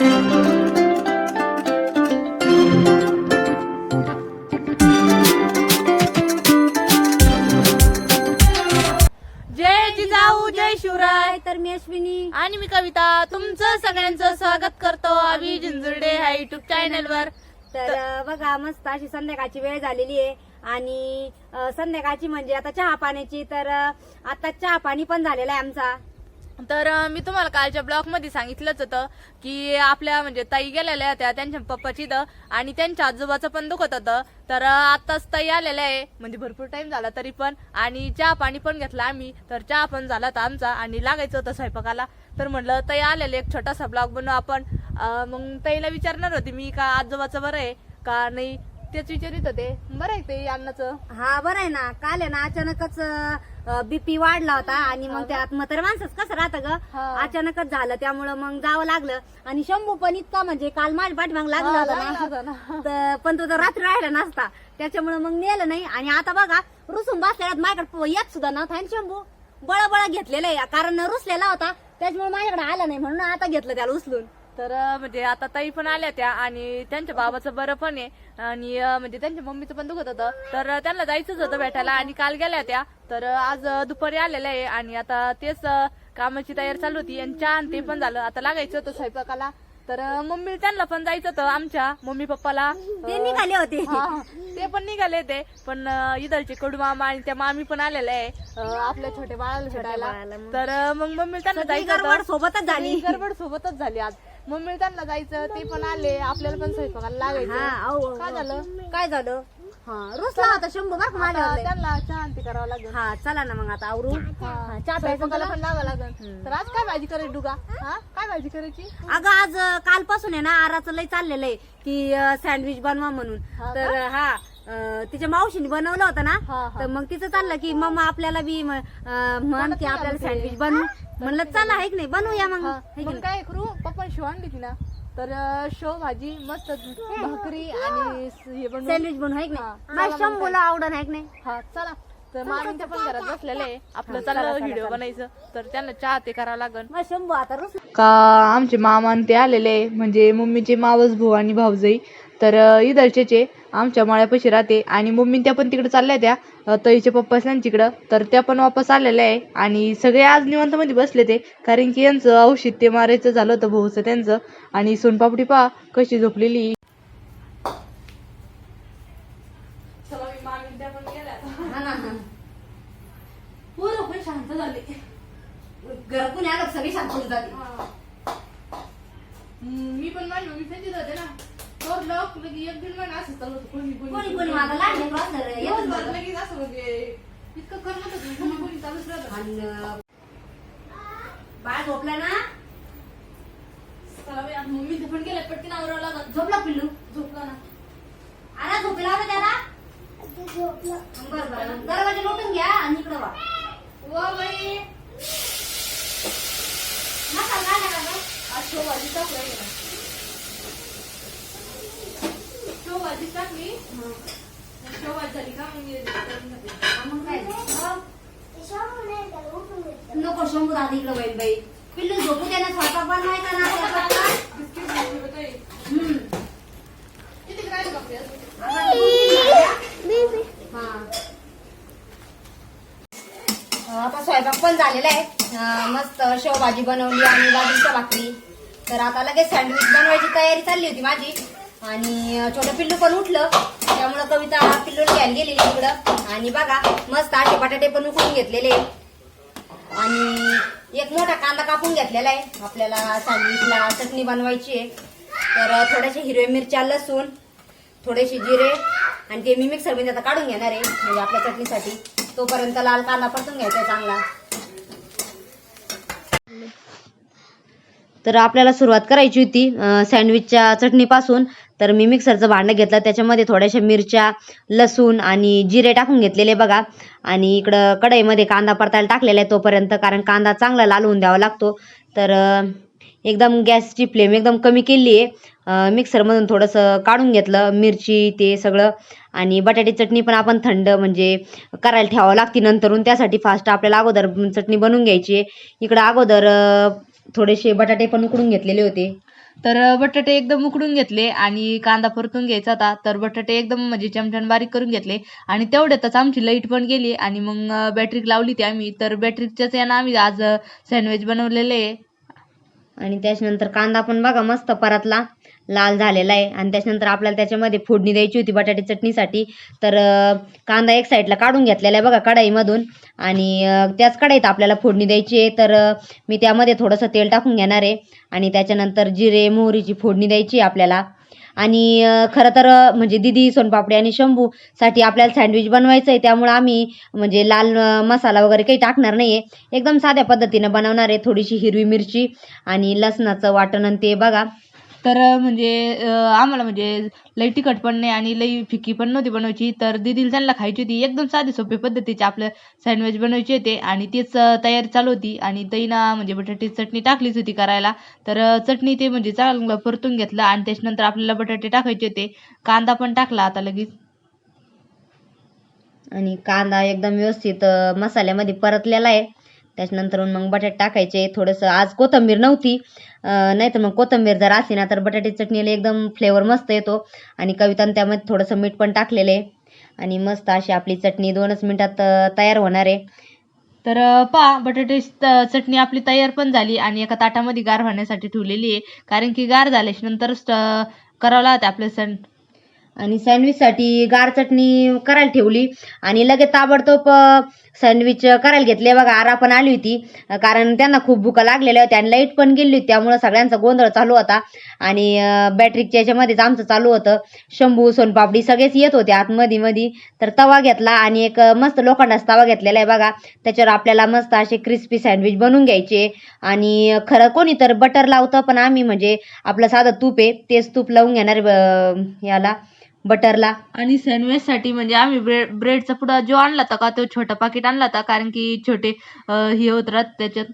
जय जिजाऊ जय शिवराय. तर मी अश्विनी. आणि मी कविता. तुमचं सगळ्यांचं स्वागत करतो आम्ही जिंजुर्डे ह्या युट्यूब चॅनल वर. तर बघा मस्त अशी संध्याकाळची वेळ झालेली आहे. आणि संध्याकाळची म्हणजे आता चहा पाण्याची. तर आता चहा पाणी पण झालेला आहे आमचा. तर मी तुम्हाला कालच्या ब्लॉगमध्ये सांगितलंच होतं की आपल्या म्हणजे ताई गेलेल्या होत्या त्यांच्या पप्पाची इथं आणि त्यांच्या आजोबाचं पण दुखत होतं. तर आत्ताच ताई आलेल्या आहे. म्हणजे भरपूर टाइम झाला तरी पण. आणि चहा पाणी पण घेतला आम्ही. तर चहा पण झाला होता आमचा आणि लागायचं होतं स्वयंपाकाला. तर म्हटलं ताई आलेले एक छोटासा ब्लॉग बनवू आपण. मग ताईला विचारणार होती मी का आजोबाचं बरं आहे का नाही. तेच विचारित होते. बरं आहे ते अन्नाचं. हा बरं आहे ना. काल आहे ना अचानकच बीपी वाढला होता आणि मग त्यात म्हातारे माणसंच कसं राहतं ग. अचानकच झालं त्यामुळं मग जावं लागलं. आणि शंभू पण इतका म्हणजे काल माझ्या पाठीमाग लागला होता ना. ना. तर पण तो तर रात्री राहिला नसता. त्याच्यामुळे मग नेलं नाही. आणि आता बघा रुसून बसलेला माझ्याकडे येत सुद्धा नव्हता आणि शंभू. बळा बळा घेतलेला आहे. कारण रुसलेला होता. त्याच्यामुळे माझ्याकडे आला नाही म्हणून आता घेतलं त्याला उचलून. तर म्हणजे आता ताई पण आल्या त्या आणि त्यांच्या बाबाचं बरं पण आहे. आणि म्हणजे त्यांच्या मम्मीचं पण दुखत होतं. तर त्यांना जायचंच होतं भेटायला आणि काल गेल्या त्या. तर आज दुपारी आलेल्या आहे आणि आता तेच कामाची तयारी चालू होती आणि चहा ते पण झालं. आता लागायचं होतं स्वयंपाकाला. तर मम्मी त्यांना पण जायचं होतं आमच्या मम्मी पप्पाला. ते निघाले होते. ते पण निघाले ते पण इधरचे कडू मामा आणि त्या मामी पण आलेल्या आहे आपल्या छोट्या बाळाला भेटायला. तर मग मम्मी त्यांना जायचं होतं. सोबतच झाली. गडबड सोबतच झाली आज. मम्मी त्यांना जायचं ते पण आले आपल्याला पण स्वयंपाकाला हा लागायचं. अहो, काय झालं? काय झालं? हा रुसला शंभू आता त्यांना शांती करावं लागेल. हा चला ना मग आता आवरू. हा, चहा प्यायचा स्वयंपाकाला तुला? पण लागेल. तर आज काय भाजी करायची डुगा? हा काय भाजी करायची? अगं आज अं, कालपासून आहे ना आराचं लय चाललेलं आहे. की अं, सँडविच बनवा म्हणून. हा तर हा तिच्या मावशीने बनवलं होतं ना. तर मग तिचं चाललं की मम्मा आपल्याला बी म्हण की आपल्याला सँडविच बनवू म्हणलं चला आहे की नाही? बनवूया मग? काय करू? पप्पा शेव आणली ती ना. तर शेव भाजी मस्त भाकरी आणि हे सँडविच बनवू आहे की नाही? शंभूला आवडत आहे की नाही? हा चला. तर मामींच्या पण घरात बसलेले आहे. आपलं चाललं व्हिडिओ बनायचं. तर त्यांना चहा ते करावं लागल शंभू आता का आमचे मामा आणि ते आलेले म्हणजे मम्मीचे मावस भाऊ आणि भाऊजाई. तर अं, इधरचेचे आमच्या माळ्यापाशी राहते. आणि मम्मी त्या पण तिकडे चालल्या त्या. ताईचे पप्पा त्यांच्याकडं तर त्या पण वापस आलेल्या आहे. आणि सगळे आज निवांत मध्ये बसले ते. कारण की यांचं औषध ते मारायचं झालं होतं भाऊचं त्यांचं. आणि सोनपापडी पा कशी झोपलेली. ना, शांत झाले. घरात कोणी आलं की सगळी शांत जाते मी पण माझी मम्मी त्यांची होते ना. तर लॉक लगी एक दीड महिना असं चालू होतं. कोणी कोणी कोणी माझा लहान लेकरं असलं रे, येतच दिवसभर. लगेच असं म्हणजे इतकं करमत होतं कोणी कोणी चालूच राहतं. आणि अं, बाळ झोपला ना? चला बाई, आता मम्मी पण गेल्या पटकन आवरावं लागत झोपला पिल्लू? झोपला ना. आला झोपेला होता त्याला? बरं बरं. दरवाजा लोटून घ्या आणि इकडं वा. वा बाई नका काय नका गं. आज शेव भाजी टाकली आहे ना शेव भाजी टाकली शेव भाजी झाली का मग मी करून मग काय नको शंभू बाई पिल्लू झोपू दे ना स्वयंपाक बनवायचा ना बिस्किट बघ ताई. हम्म. किती बापरे हा. आता स्वयंपाक पण झालेला आहे अं, मस्त शेवभाजी बनवली आणि बाजरीच्या भाकरी तर आता लगेच सँडविच बनवायची तयारी चालली होती माझी आणि छोटं पिल्लू पण उठलं. त्यामुळं कविता पिल्लू घ्यायला गेलेली तिकडं आणि बघा मस्त असे बटाटे पण उकडून घेतलेले आणि एक मोठा कांदा कापून घेतलेला आहे. आपल्याला सँडविचला चटणी बनवायची आहे. तर थोड्याशी थोड्याशा हिरव्या मिरच्या लसूण थोडेसे जिरे आणि ते मी मिक्सरमध्ये आता काढून घेणार आहे म्हणजे आपल्या चटणीसाठी. तोपर्यंत लाल कांदा परतून घ्यायचा चांगला. तर आपल्याला सुरुवात करायची होती सँडविचच्या चटणीपासून. तर मी मिक्सरचं भांडं घेतलं. त्याच्यामध्ये थोड्याशा मिरच्या लसूण आणि जिरे टाकून घेतलेले बघा. आणि इकडं कढईमध्ये कांदा परतायला टाकलेला आहे तोपर्यंत कारण कांदा चांगला लाल होऊन द्यावा लागतो. तर एकदम गॅसची फ्लेम एकदम कमी केली आहे. मिक्सरमधून थोडंसं काढून घेतलं मिरची ते सगळं. आणि बटाटी चटणी पण आपण थंड म्हणजे करायला ठेवावं लागते नंतरून. त्यासाठी फास्ट आपल्याला अगोदर चटणी बनवून घ्यायची आहे. इकडं अगोदर थोडेसे बटाटे पण उकडून घेतलेले होते. तर बटाटे एकदम उकडून घेतले आणि कांदा परतून घ्यायचा होता. तर बटाटे एकदम म्हणजे चमचम बारीक करून घेतले आणि तेवढ्यातच आमची लाइट पण गेली आणि मग बॅटरी लावली ती आम्ही. तर बॅटरीच्याच यानं आम्ही आज सँडविच बनवलेले आहे. आणि त्याच्यानंतर कांदा पण बघा मस्त परतला. लाल झालेला आहे. आणि त्याच्यानंतर आपल्याला त्याच्यामध्ये फोडणी द्यायची होती बटाटे चटणीसाठी. तर कांदा एक साईडला काढून घेतलेला आहे बघा कढाईमधून. आणि त्याच कढाईत आपल्याला फोडणी द्यायची आहे. तर मी त्यामध्ये थोडंसं तेल टाकून घेणार आहे. आणि त्याच्यानंतर जिरे मोहरीची फोडणी द्यायची आहे आपल्याला. आणि खरं तर म्हणजे दिदी सोनपापडी आणि शंभू साठी आपल्याला सँडविच बनवायचं आहे त्यामुळे आम्ही म्हणजे लाल मसाला वगैरे काही टाकणार नाही आहे एकदम साध्या पद्धतीनं बनवणार आहे थोडीशी हिरवी मिरची आणि लसणाचं वाटण आणि ते बघा. तर म्हणजे आम्हाला म्हणजे लई तिखट पण नाही आणि लई फिकी पण नव्हती बनवायची. तर दिदीला त्यांना खायची होती. एकदम साधी सोपी पद्धतीचे आपलं सँडविच बनवायची होते आणि तीच तयारी चालू होती. आणि तईना म्हणजे बटाट्याची चटणी टाकलीच होती करायला. तर चटणी ते म्हणजे चांगलं परतून घेतलं आणि त्याच्यानंतर आपल्याला बटाटे टाकायचे होते. कांदा पण टाकला आता लगेच. आणि कांदा एकदम व्यवस्थित मसाल्यामध्ये परतलेला आहे. त्याच्यानंतर मग बटाटे टाकायचे. थोडंसं आज कोथिंबीर नव्हती. नाही तर मग कोथिंबीर जर असली ना तर बटाटे चटणीला एकदम फ्लेवर मस्त येतो. आणि कवितानं त्यामध्ये थोडंसं मीठ पण टाकलेलं आहे. आणि मस्त अशी आपली चटणी दोनच मिनिटात तयार होणार आहे. तर पहा बटाट्याची चटणी आपली तयार पण झाली आणि एका ताटामध्ये गार होण्यासाठी ठेवलेली आहे. कारण की गार झाल्याच्या नंतरच करावं लागते आपलं सण. आणि सँडविचसाठी गार चटणी करायला ठेवली. आणि लगेच ताबडतोब सँडविच करायला घेतले. बघा आरा पण आली होती. कारण त्यांना खूप भुका लागलेल्या होत्या आणि लाइट पण गेली होती. त्यामुळं सगळ्यांचा गोंधळ चालू होता. आणि बॅटरीच्या याच्यामध्येच आमचं चालू होतं. शंभू सोनपापडी सगळेच येत होते आतमध्ये मध्ये तर तवा घेतला आणि एक मस्त लोखंडाचा तवा घेतलेला आहे बघा. त्याच्यावर आपल्याला मस्त असे क्रिस्पी सँडविच बनवून घ्यायचे. आणि खरं कोणी तर बटर लावतं पण आम्ही म्हणजे आपलं साधं तूप आहे तेच तूप लावून घेणार याला. बटरला. आणि सँडविच साठी म्हणजे आम्ही ब्रेड ब्रेडचा पुडा जो आणला होता का तो छोटा पाकिट आणला होता कारण की छोटे हे होत राहत त्याच्यात.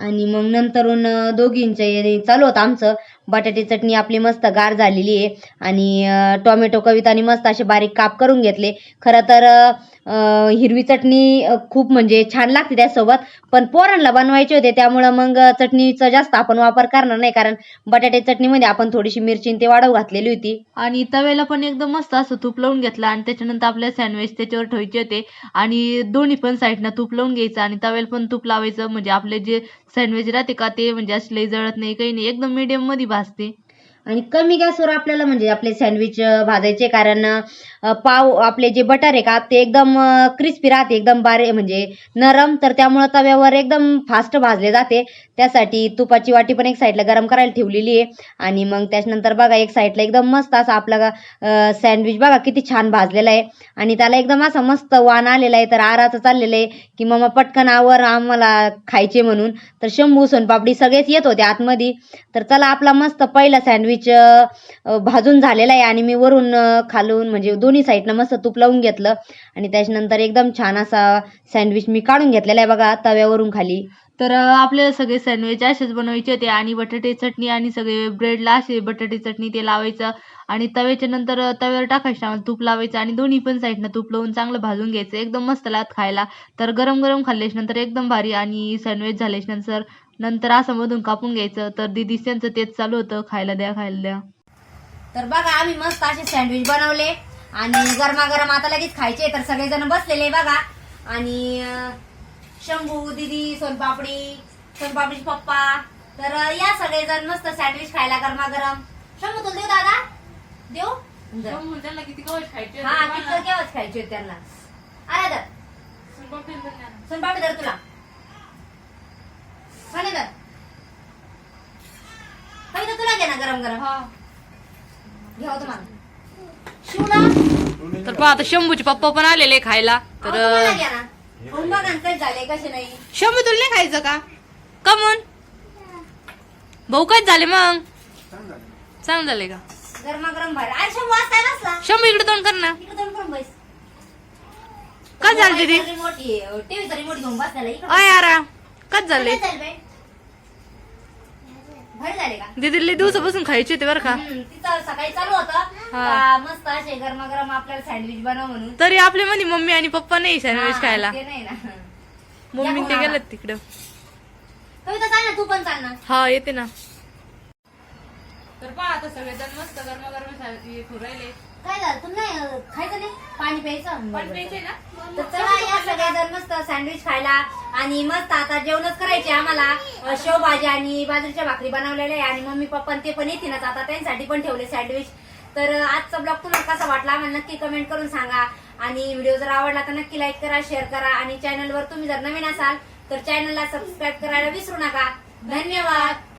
आणि मग नंतरून अं, दोघींचं हे चालू होतं आमचं. बटाटे चटणी आपली मस्त गार झालेली आहे. आणि अं, टोमॅटो आणि मस्त असे बारीक काप करून घेतले. खरं तर अं, हिरवी चटणी खूप म्हणजे छान लागते त्यासोबत. पण पोरांना बनवायचे होते त्यामुळं मग चटणीचा जास्त आपण वापर करणार नाही. कारण बटाटे चटणीमध्ये आपण थोडीशी मिरची ते वाढव घातलेली होती. आणि तव्याला पण एकदम मस्त असं तूप लावून घेतलं आणि त्याच्यानंतर आपलं सँडविच त्याच्यावर ठेवायचे होते. आणि दोन्ही पण साईडनं तूप लावून घ्यायचं आणि तव्याला पण तूप लावायचं. म्हणजे आपले जे सँडविच राहते का ते म्हणजे असं लई जळत नाही काही नाही. एकदम मीडियममध्ये भाजते. आणि कमी गॅसवर आपल्याला म्हणजे आपले सँडविच भाजायचे. कारण पाव आपले जे बटर आहे का ते एकदम क्रिस्पी राहते एकदम बारे म्हणजे नरम. तर त्यामुळं तव्यावर एकदम फास्ट भाजले जाते. त्यासाठी तुपाची वाटी पण एक साईडला गरम करायला ठेवलेली आहे. आणि मग त्याच्यानंतर बघा एक साईडला एकदम मस्त असा आपला सँडविच बघा किती छान भाजलेला आहे. आणि त्याला एकदम असा मस्त वाण आलेला आहे. तर आराचं चाललेलं आहे की मग पटकन आवर आम्हाला खायचे म्हणून. तर शंभू सोनपापडी सगळेच येत होते आतमध्ये. तर चला आपला मस्त पहिला सँडविच भाजून झालेला आहे आणि मी वरून खालून म्हणजे दोन्ही साईडनं मस्त तूप लावून घेतलं. आणि त्याच्यानंतर एकदम छान असा सँडविच मी काढून घेतलेला आहे बघा तव्यावरून खाली. तर आपल्याला सगळे सँडविच असेच बनवायचे होते. आणि बटाटे चटणी आणि सगळे ब्रेडला असे बटाटे चटणी ते लावायचं. आणि तव्याच्या नंतर तव्यावर टाकायचं आम्हाला तूप लावायचं. आणि दोन्ही पण साईडनं तूप लावून चांगलं भाजून घ्यायचं. एकदम मस्त लागत खायला. तर गरम गरम खाल्ल्याच्या नंतर एकदम भारी आणि सँडविच झाल्याच्यानंतर नंतर असं मधून कापून घ्यायचं तर दिदी त्यांचं तेच चालू होतं खायला द्या खायला द्या. तर बघा आम्ही मस्त असे सँडविच बनवले आणि गरमागरम आता लगेच खायचे तर सगळेजण बसलेले बघा. आणि शंभू दिदी सोनपापडी सोनपापडीचे पप्पा. तर या सगळेजण मस्त सँडविच खायला गरमागरम. शंभू तुला देऊ दादा? देऊ. त्यांना किती खायचे हा केव्हाच खायचे त्यांना. अरे दर. सोनपापडी दर तुला म्हणे दर कविता तुला घे ना गरम गरम घ्यावं तुम्हाला. शिवला. तर पहा आता शंभूचे पप्पा पण आलेले खायला. तर तर बघा ना झाले कसे नाही. शंभू तुला नाही खायचं का? कमून. भाऊ काय झाले मग? सांग झाले का? गरमागरम बाहेर अरे शंभू वाजता नसला शंभू इकडे तोंड कर ना. इकडे जाऊन करून बस. काय झालं दीदी रिमोट टीव्हीचा रिमोट घेऊन बसलेला इकडे. अय यारा काय झाले? बाहेर झाले का? दीदी लई दिवसापासून खायचे होते बरं का? हम्म, तिचं सकाळी चालू होतं. हा. का मस्त असे गरमागरम आपल्याला सँडविच बनव म्हणून. तरी आपल्या मध्ये मम्मी आणि पप्पा नाही सँडविच हा, खायला. ते नाही ना. मम्मी ते या गेलेत तिकडं. कविता चाल ना तू पण चाल ना. हा येते ना. तर पहा आता सगळेजण मस्त गरम गरम राहिले. काय झालं? तुला नाही अं, खायचं नाही? पाणी प्यायचं? पण प्यायचे ना? तर चला या सगळेजण मस्त सँडविच खायला. आणि मस्त आता जेवणच करायचे आम्हाला. शेवभाजी आणि बाजरीच्या भाकरी बनवलेल्या आहे आणि मम्मी पप्पा ते पण येतीलच आता त्यांच्यासाठी पण ठेवले सँडविच तर आजचा ब्लॉग तुम्हाला कसा वाटला आम्हाला नक्की कमेंट करून सांगा. आणि व्हिडिओ जर आवडला तर नक्की लाईक करा शेअर करा. आणि चॅनलवर तुम्ही जर नवीन असाल तर चॅनलला सबस्क्राईब करायला विसरू नका. धन्यवाद!